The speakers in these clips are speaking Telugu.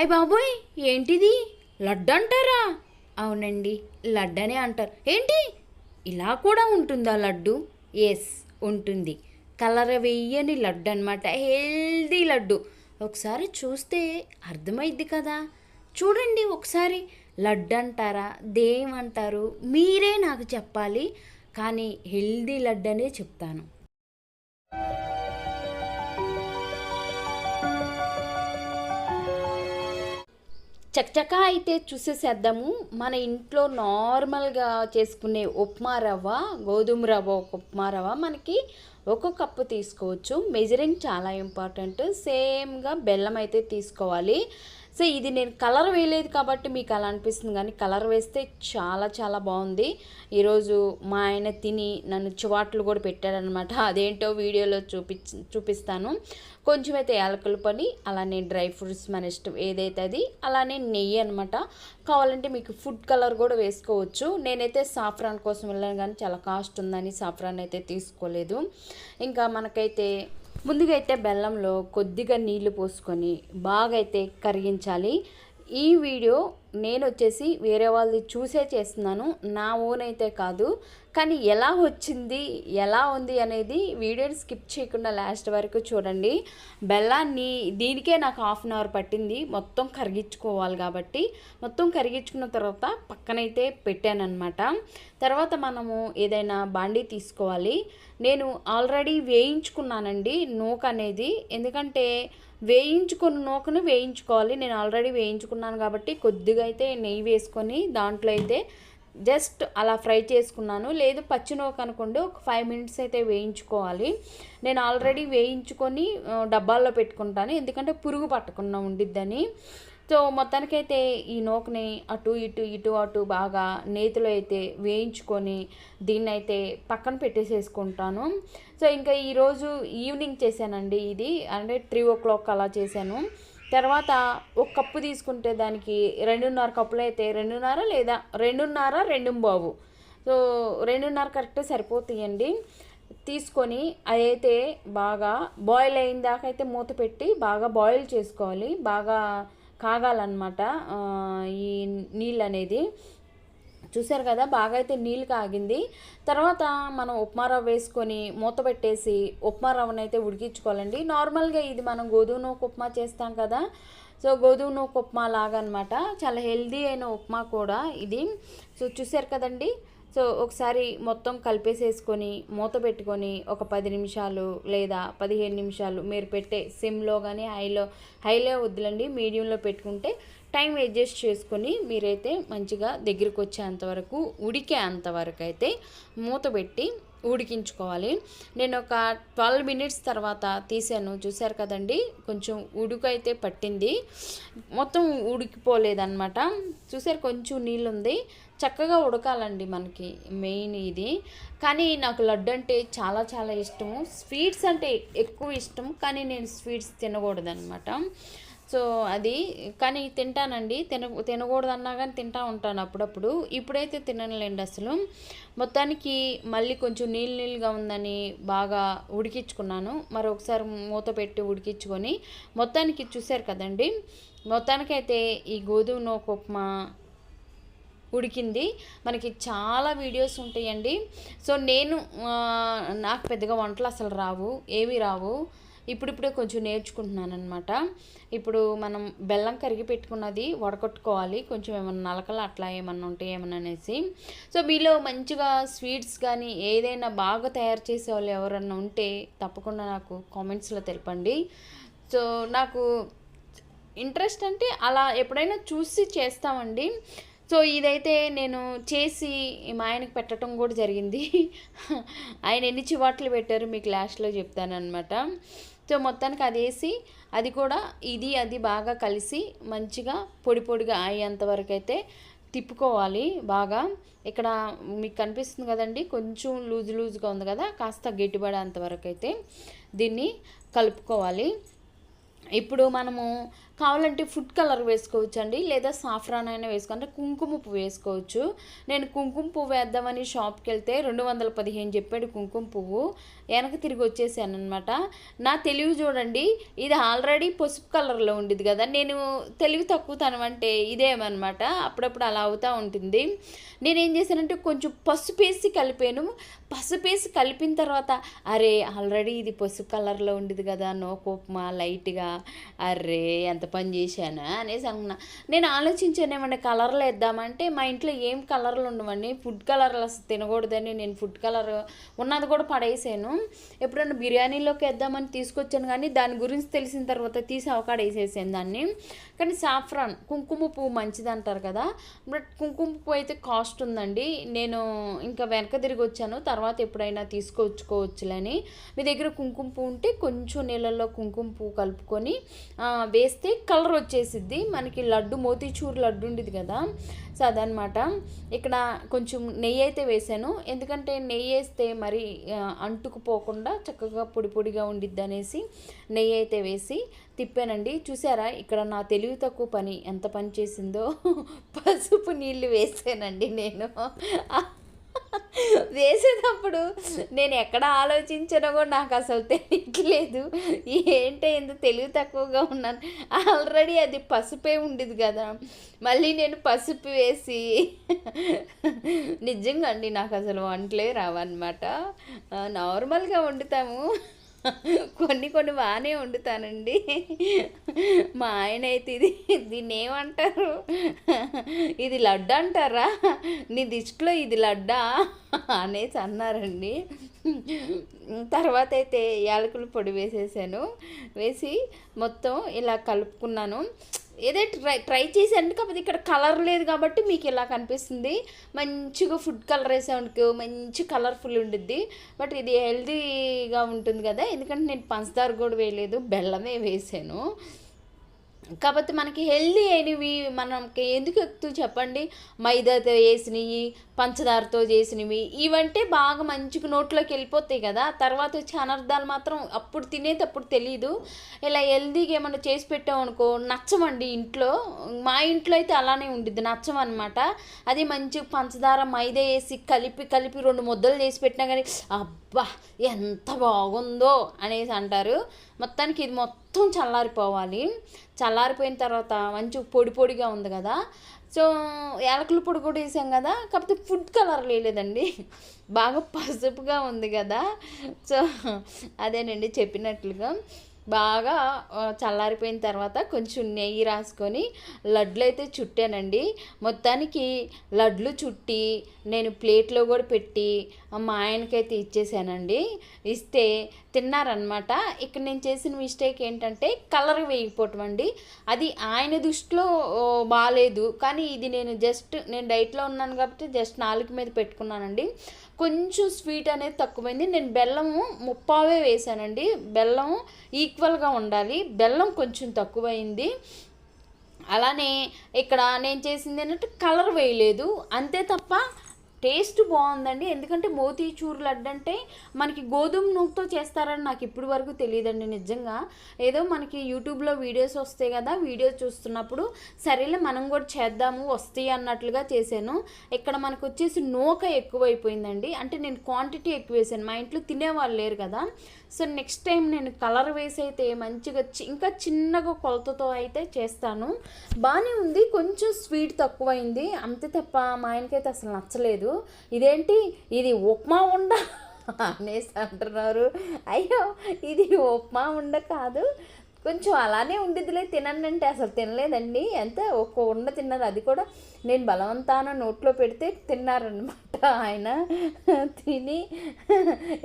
అయ్య బాబోయ్ ఏంటిది? లడ్డు అంటారా అవునండి లడ్డనే అంటారు. ఏంటి? ఇలా కూడా ఉంటుందా లడ్డు? ఎస్ ఉంటుంది. కలర్ వెయ్యని లడ్డు అనమాట హెల్దీ లడ్డు. ఒకసారి చూస్తే అర్థమైద్ది కదా. చూడండి ఒకసారి. లడ్డు అంటారా దేమంటారు మీరే నాకు చెప్పాలి. కానీ హెల్దీ లడ్డు అనే చెప్తాను. చకచకా అయితే చూసేసేద్దాము. మన ఇంట్లో నార్మల్గా చేసుకునే ఉప్మా రవ్వ గోధుమ రవ్వ ఒక ఉప్మా రవ్వ మనకి ఒక కప్పు తీసుకోవచ్చు. మెజరింగ్ చాలా ఇంపార్టెంట్. సేమ్గా బెల్లం అయితే తీసుకోవాలి. సో ఇది నేను కలర్ వేయలేదు కాబట్టి మీకు అలా అనిపిస్తుంది కానీ కలర్ వేస్తే చాలా చాలా బాగుంది. ఈరోజు మా ఆయన తిని నన్ను చివాట్లు కూడా పెట్టాడనమాట. అదేంటో వీడియోలో చూపి చూపిస్తాను. కొంచెం అయితే యాలకుల పని అలానే డ్రై ఫ్రూట్స్ మన ఇష్టం ఏదైతే అది అలానే నెయ్యి అనమాట. కావాలంటే మీకు ఫుడ్ కలర్ కూడా వేసుకోవచ్చు. నేనైతే సాఫ్రాన్ కోసం వెళ్ళాను కానీ చాలా కాస్ట్ ఉందని సాఫ్రాన్ అయితే తీసుకోలేదు. ఇంకా మనకైతే ముందుగా అయితే బెల్లంలో కొద్దిగా నీళ్ళు పోసుకొని బాగా అయితే కరిగించాలి. ఈ వీడియో నేను వచ్చేసి వేరే వాళ్ళది చూసే చేస్తున్నాను. నా ఓన్ అయితే కాదు. కానీ ఎలా వచ్చింది ఎలా ఉంది అనేది వీడియోని స్కిప్ చేయకుండా లాస్ట్ వరకు చూడండి. బెల్లాన్ని దీనికే నాకు హాఫ్ అన్ అవర్ పట్టింది. మొత్తం కరిగించుకోవాలి కాబట్టి మొత్తం కరిగించుకున్న తర్వాత పక్కనైతే పెట్టానమాట తర్వాత మనము ఏదైనా బాండీ తీసుకోవాలి. నేను ఆల్రెడీ వేయించుకున్నానండి నూక అనేది. ఎందుకంటే వేయించుకున్న నూకను వేయించుకోవాలి. నేను ఆల్రెడీ వేయించుకున్నాను కాబట్టి కొద్దిగా అయితే నెయ్యి వేసుకొని దాంట్లో అయితే జస్ట్ అలా ఫ్రై చేసుకున్నాను. లేదు పచ్చి అనుకోండి ఒక ఫైవ్ మినిట్స్ అయితే వేయించుకోవాలి. నేను ఆల్రెడీ వేయించుకొని డబ్బాల్లో పెట్టుకుంటాను. ఎందుకంటే పురుగు పట్టకుండా ఉండిద్దని. సో మొత్తానికైతే ఈ నోకని అటు ఇటు ఇటు అటు బాగా నేతిలో అయితే వేయించుకొని దీన్ని అయితే పక్కన పెట్టేసేసుకుంటాను. సో ఇంకా ఈరోజు ఈవినింగ్ చేశానండి ఇది. అంటే త్రీ ఓ క్లాక్ అలా చేశాను. తర్వాత ఒక కప్పు తీసుకుంటే దానికి రెండున్నర కప్పులు అయితే రెండున్నర లేదా రెండున్నర రెండు బావు సో రెండున్నర కరెక్ట్ సరిపోతాయండి. తీసుకొని అదైతే బాగా బాయిల్ అయిన దాకా అయితే మూత పెట్టి బాగా బాయిల్ చేసుకోవాలి. బాగా కాగాలన్నమాట ఈ నీళ్ళు అనేది చూసారు కదా బాగా అయితే నీళ్ళు కాగింది. తర్వాత మనం ఉప్మా రవ్వ వేసుకొని మూత పెట్టేసి ఉప్మా రవ్వను అయితే ఉడికించుకోవాలండి. నార్మల్గా ఇది మనం గోధుమ నూక ఉప్మా చేస్తాం కదా సో గోధుమ నూక ఉప్మా లాగా అనమాట చాలా హెల్దీ అయిన ఉప్మా కూడా ఇది. సో చూసారు కదండి సో ఒకసారి మొత్తం కలిపేసేసుకొని మూత పెట్టుకొని ఒక పది నిమిషాలు లేదా పదిహేను నిమిషాలు మీరు పెట్టే సిమ్లో కానీ హైలో హైలో వద్దులండి మీడియంలో పెట్టుకుంటే టైం అడ్జస్ట్ చేసుకొని మీరైతే మంచిగా దగ్గరికి వచ్చేంతవరకు ఉడికే అంతవరకు అయితే మూత పెట్టి ఉడికించుకోవాలి. నేను ఒక ట్వెల్వ్ మినిట్స్ తర్వాత తీసాను. చూశారు కదండి? కొంచెం ఉడుకైతే పట్టింది. మొత్తం ఉడికిపోలేదన్నమాట. చూసారు కొంచెం నీళ్ళు ఉంది చక్కగా ఉడకాలండి మనకి మెయిన్ ఇది. కానీ నాకు లడ్డు అంటే చాలా చాలా ఇష్టము. స్వీట్స్ అంటే ఎక్కువ ఇష్టం కానీ నేను స్వీట్స్ తినకూడదనమాట సో అది కానీ తింటానండి. తిన తినకూడదన్నా కానీ తింటా ఉంటాను అప్పుడప్పుడు. ఇప్పుడైతే తినలేండి అసలు. మొత్తానికి మళ్ళీ కొంచెం నీళ్ళు నీళ్ళుగా ఉందని బాగా ఉడికించుకున్నాను. మరొకసారి మూత పెట్టి ఉడికించుకొని. మొత్తానికి చూశారు కదండి. మొత్తానికైతే ఈ గోధుమ నూక ఉప్మా ఉడికింది. మనకి చాలా వీడియోస్ ఉంటాయండి. సో నేను నాకు పెద్దగా వంటలు అసలు రావు. ఏవి రావు. ఇప్పుడిప్పుడే కొంచెం నేర్చుకుంటున్నాను అనమాట ఇప్పుడు మనం బెల్లం కరిగి పెట్టుకున్నది వడకొట్టుకోవాలి కొంచెం ఏమైనా నలకలు అట్లా ఏమన్నా ఉంటాయి ఏమన్నా అనేసి. సో మీలో మంచిగా స్వీట్స్ కానీ ఏదైనా బాగా తయారు చేసే వాళ్ళు ఎవరన్నా ఉంటే తప్పకుండా నాకు కామెంట్స్లో తెలపండి. సో నాకు ఇంట్రెస్ట్ అంటే అలా ఎప్పుడైనా చూసి చేస్తామండి. సో ఇదైతే నేను చేసి మా ఆయనకి పెట్టడం కూడా జరిగింది. ఆయన ఎన్ని చివాట్లు పెట్టారు మీకు లాస్ట్లో చెప్తానమాట సో మొత్తానికి అది వేసి అది కూడా ఇది అది బాగా కలిసి మంచిగా పొడి పొడిగా అయ్యేంత వరకు అయితే తిప్పుకోవాలి బాగా. ఇక్కడ మీకు కనిపిస్తుంది కదండి కొంచెం లూజ్ లూజ్గా ఉంది కదా కాస్త గట్టిపడేంత వరకు అయితే దీన్ని కలుపుకోవాలి. ఇప్పుడు మనము కావాలంటే ఫుడ్ కలర్ వేసుకోవచ్చు అండి లేదా సాఫ్రాన్ అయినా వేసుకో అంటే కుంకుమ పువ్వు వేసుకోవచ్చు. నేను కుంకుమ పువ్వు వేద్దామని షాప్కి వెళ్తే రెండు వందల పదిహేను చెప్పాడు కుంకుమ పువ్వు. వెనక తిరిగి వచ్చేసాను అనమాట నా తెలివి చూడండి ఇది ఆల్రెడీ పసుపు కలర్లో ఉండేది కదా. నేను తెలివి తక్కువతనం అంటే ఇదేమనమాట అప్పుడప్పుడు అలా అవుతూ ఉంటుంది. నేనేం చేశానంటే కొంచెం పసుపు వేసి కలిపాను. పసుపు వేసి కలిపిన తర్వాత అరే ఆల్రెడీ ఇది పసుపు కలర్లో ఉండేది కదా నో కోపమా లైట్గా. అరే ఎంత పని చేశానా అనేసి అనుకున్నా నేను ఆలోచించాను ఏమన్నా కలర్లు వేద్దామంటే మా ఇంట్లో ఏం కలర్లు ఉండవండి ఫుడ్ కలర్లు అసలు తినకూడదని నేను ఫుడ్ కలర్ ఉన్నది కూడా పడేసాను. ఎప్పుడన్నా బిర్యానీలోకి వేద్దామని తీసుకొచ్చాను కానీ దాని గురించి తెలిసిన తర్వాత తీసి అవకాడ వేసేసాను దాన్ని. కానీ సాఫ్రాన్ కుంకుమ పువ్వు మంచిది అంటారు కదా బట్ కుంకుమ పువ్వు అయితే కాస్ట్ ఉందండి. నేను ఇంకా వెనక తిరిగి వచ్చాను తర్వాత ఎప్పుడైనా తీసుకొచ్చుకోవచ్చులని మీ దగ్గర కుంకుమ పువ్వు ఉంటే కొంచెం నీళ్ళల్లో కుంకుమ పువ్వు కలుపుకొని వేస్తే కలర్ వచ్చేసిద్ది. మనకి లడ్డు మోతీచూర్ లడ్డు ఉండేది కదా. సో అదనమాట ఇక్కడ కొంచెం నెయ్యి అయితే వేసాను ఎందుకంటే నెయ్యి వేస్తే మరి అంటుకుపోకుండా చక్కగా పొడి పొడిగా ఉండిద్ది అనేసి నెయ్యి అయితే వేసి తిప్పానండి. చూసారా? ఇక్కడ నా తెలివి తక్కువ పని. ఎంత పని చేసిందో. పసుపు నీళ్ళు వేసానండి నేను. వేసేటప్పుడు నేను ఎక్కడ ఆలోచించానో కూడా నాకు అసలు తెలియట్లేదు. ఏంటో ఎందుకు తెలివి తక్కువగా ఉన్నాను. ఆల్రెడీ అది పసుపే ఉండేది కదా. మళ్ళీ నేను పసుపు వేసి నిజంగా అండి నాకు అసలు వంటలే రావన్నమాట. నార్మల్గా వండుతాము. కొన్ని కొన్ని బాగానే వండుతానండి. మా ఆయన అయితే ఇది దీన్ని ఏమంటారు? ఇది లడ్డు అంటారా? నీ దిష్టిలో ఇది లడ్డా? అనేసి అన్నారండి. తర్వాత అయితే యాలకుల పొడి వేసేసాను. వేసి మొత్తం ఇలా కలుపుకున్నాను. ఏదో ట్రై ట్రై చేశాను కాకపోతే ఇక్కడ కలర్ లేదు కాబట్టి మీకు ఇలా కనిపిస్తుంది. మంచిగా ఫుడ్ కలర్ వేసామనుకో మంచి కలర్ఫుల్ ఉండిద్ది. బట్ ఇది హెల్తీగా ఉంటుంది కదా ఎందుకంటే నేను పంచదార కూడా వేయలేదు బెల్లమే వేసాను. కాకపోతే మనకి హెల్దీ అయినవి మనకి ఎందుకు ఎక్కువ చెప్పండి? మైదాతో వేసినవి పంచదారతో చేసినవి ఇవంటే బాగా మంచిగా నోట్లోకి వెళ్ళిపోతాయి కదా. తర్వాత వచ్చే అనర్థాలు మాత్రం అప్పుడు తినేటప్పుడు తెలియదు ఇలా హెల్దీగా ఏమైనా చేసి పెట్టామనుకో నచ్చమండి ఇంట్లో. మా ఇంట్లో అయితే అలానే ఉండిద్ది నచ్చమన్నమాట అది మంచి పంచదార మైదా వేసి కలిపి కలిపి రెండు ముద్దలు చేసి పెట్టినా కానీ అబ్బా ఎంత బాగుందో అనేసి అంటారు. మొత్తానికి ఇది మొత్తం చల్లారిపోవాలి. చల్లారిపోయిన తర్వాత మంచి పొడి పొడిగా ఉంది కదా. సో యాలకుల పొడి కూడా వేసాం కదా. కాకపోతే ఫుడ్ కలర్ లేదండి. బాగా పసుపుగా ఉంది కదా. సో అదేనండి చెప్పినట్లుగా. బాగా చల్లారిపోయిన తర్వాత కొంచెం నెయ్యి రాసుకొని లడ్లు అయితే చుట్టానండి. మొత్తానికి లడ్లు చుట్టి నేను ప్లేట్లో కూడా పెట్టి మా ఆయనకైతే ఇచ్చేసానండి. ఇస్తే తిన్నారనమాట ఇక్కడ నేను చేసిన మిస్టేక్ ఏంటంటే కలర్ వేయకపోవటం అండి. అది ఆయన దృష్టిలో బాగాలేదు కానీ ఇది నేను జస్ట్ నేను డైట్లో ఉన్నాను కాబట్టి జస్ట్ నాలుగు మీద పెట్టుకున్నానండి. కొంచెం స్వీట్ అనేది తక్కువైంది. నేను బెల్లము ముప్పావే వేసానండి బెల్లం ఈక్వల్గా ఉండాలి. బెల్లం కొంచెం తక్కువైంది. అలానే ఇక్కడ నేను చేసింది ఏంటంటే కలర్ వేయలేదు. అంతే తప్ప టేస్ట్ బాగుందండి. ఎందుకంటే మోతీచూర్ లడ్డు అంటే మనకి గోధుమ నూనెతో చేస్తారని నాకు ఇప్పటి వరకు తెలియదండి నిజంగా. ఏదో మనకి యూట్యూబ్లో వీడియోస్ వస్తాయి కదా వీడియోస్ చూస్తున్నప్పుడు సరేలే మనం కూడా చేద్దాము వస్తాయి అన్నట్లుగా చేశాను. ఇక్కడ మనకు వచ్చేసి నూక ఎక్కువైపోయిందండి. అంటే నేను క్వాంటిటీ ఎక్కువ వేసాను. మా ఇంట్లో తినేవాళ్ళు లేరు కదా. సో నెక్స్ట్ టైం నేను కలర్ వేసి అయితే మంచిగా చి- ఇంకా చిన్నగా కొలతతో అయితే చేస్తాను. బాగానే ఉంది. కొంచెం స్వీట్ తక్కువైంది. అంతే తప్ప మా ఆయనకైతే అసలు నచ్చలేదు. ఇదేంటి? ఇది ఉప్మా ఉండ అనేసి అంటున్నారు. అయ్యో ఇది ఉప్మా ఉండ కాదు. కొంచెం అలానే ఉండిద్దిలే తినండి అసలు తినలేదండి. ఎంత ఒక్క ఉండ తిన్నారు అది కూడా నేను బలవంతాన నోట్లో పెడితే తిన్నారనమాట ఆయన. తిని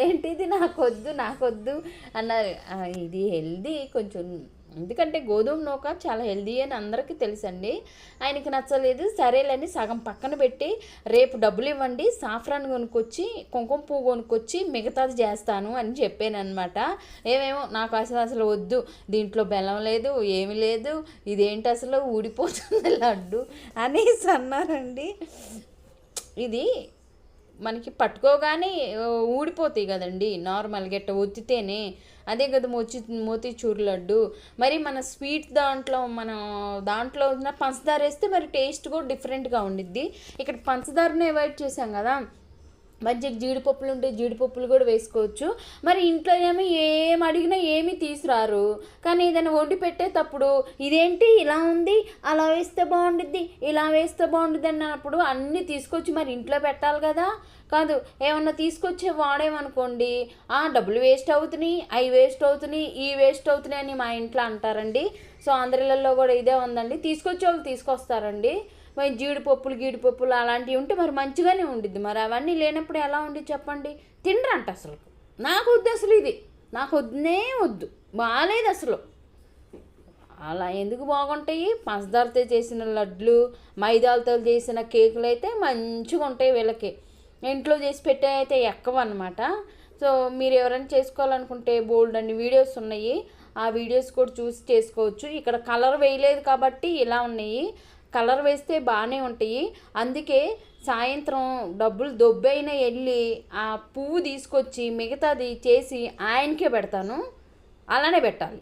ఏంటిది నాకొద్దు నాకొద్దు అన్నారు. ఇది హెల్దీ కొంచెం ఎందుకంటే గోధుమ నూక చాలా హెల్దీ అని అందరికీ తెలుసండి. ఆయనకి నచ్చలేదు. సరేలేని సగం పక్కన పెట్టి రేపు డబ్బులు ఇవ్వండి. సాఫ్రాన్ కొనుక్కొచ్చి కుంకుమ పువ్వు కొనుక్కొచ్చి మిగతాది చేస్తాను అని చెప్పాను అనమాట ఏమేమో నాకు అసలు అసలు వద్దు. దీంట్లో బెల్లం లేదు ఏమి లేదు. ఇదేంటి అసలు ఊడిపోతుంది లడ్డు అనేసి అన్నారండి. ఇది మనకి పట్టుకోగానే ఊడిపోతాయి కదండి. నార్మల్గా ఇట్ట ఒత్తితేనే. అదే కదా మోచి మోతీచూర్ లడ్డు. మరి మన స్వీట్ దాంట్లో మన దాంట్లో ఉన్న పంచదార వేస్తే మరి టేస్ట్ కూడా డిఫరెంట్గా ఉండిద్ది. ఇక్కడ పంచదారని అవాయిడ్ చేసాం కదా. మంచిగా జీడిపప్పులు ఉంటే జీడిపప్పులు కూడా వేసుకోవచ్చు. మరి ఇంట్లో ఏమో ఏం అడిగినా ఏమీ తీసురారు. కానీ ఏదైనా వండి పెట్టేటప్పుడు ఇదేంటి ఇలా ఉంది అలా వేస్తే బాగుండిద్ది ఇలా వేస్తే బాగుండిద్ది అన్నప్పుడు అన్నీ తీసుకొచ్చి మరి ఇంట్లో పెట్టాలి కదా. కాదు ఏమన్నా తీసుకొచ్చి వాడేమనుకోండి ఆ డబ్బులు వేస్ట్ అవుతున్నాయి అవి వేస్ట్ అవుతున్నాయి ఈ వేస్ట్ అవుతున్నాయి అని మా ఇంట్లో అంటారండి. సో ఆంధ్రలలో కూడా ఇదే ఉందండి. తీసుకొచ్చే వాళ్ళు తీసుకొస్తారండి. మరి జీడిపప్పులు గీడిపప్పులు అలాంటివి ఉంటే మరి మంచిగానే ఉండిద్ది. మరి అవన్నీ లేనప్పుడు ఎలా ఉండి చెప్పండి? తినరంట అసలు. నాకు వద్దు అసలు ఇది. నాకు వద్దునే వద్దు. బాగాలేదు అసలు. అలా ఎందుకు బాగుంటాయి? పంచదారతో చేసిన లడ్లు మైదాలతో చేసిన కేకులు అయితే మంచిగా ఉంటాయి వీళ్ళకి. ఇంట్లో చేసి పెట్టే అయితే ఎక్కవన్నమాట. సో మీరు ఎవరైనా చేసుకోవాలనుకుంటే బోల్డ్ అన్ని వీడియోస్ ఉన్నాయి. ఆ వీడియోస్ కూడా చూసి చేసుకోవచ్చు. ఇక్కడ కలర్ వేయలేదు కాబట్టి ఇలా ఉన్నాయి. కలర్ వేస్తే బాగానే ఉంటాయి. అందుకే సాయంత్రం డబ్బులు దొబ్బైన వెళ్ళి ఆ పువ్వు తీసుకొచ్చి మిగతాది చేసి ఆయనకే పెడతాను. అలానే పెట్టాలి.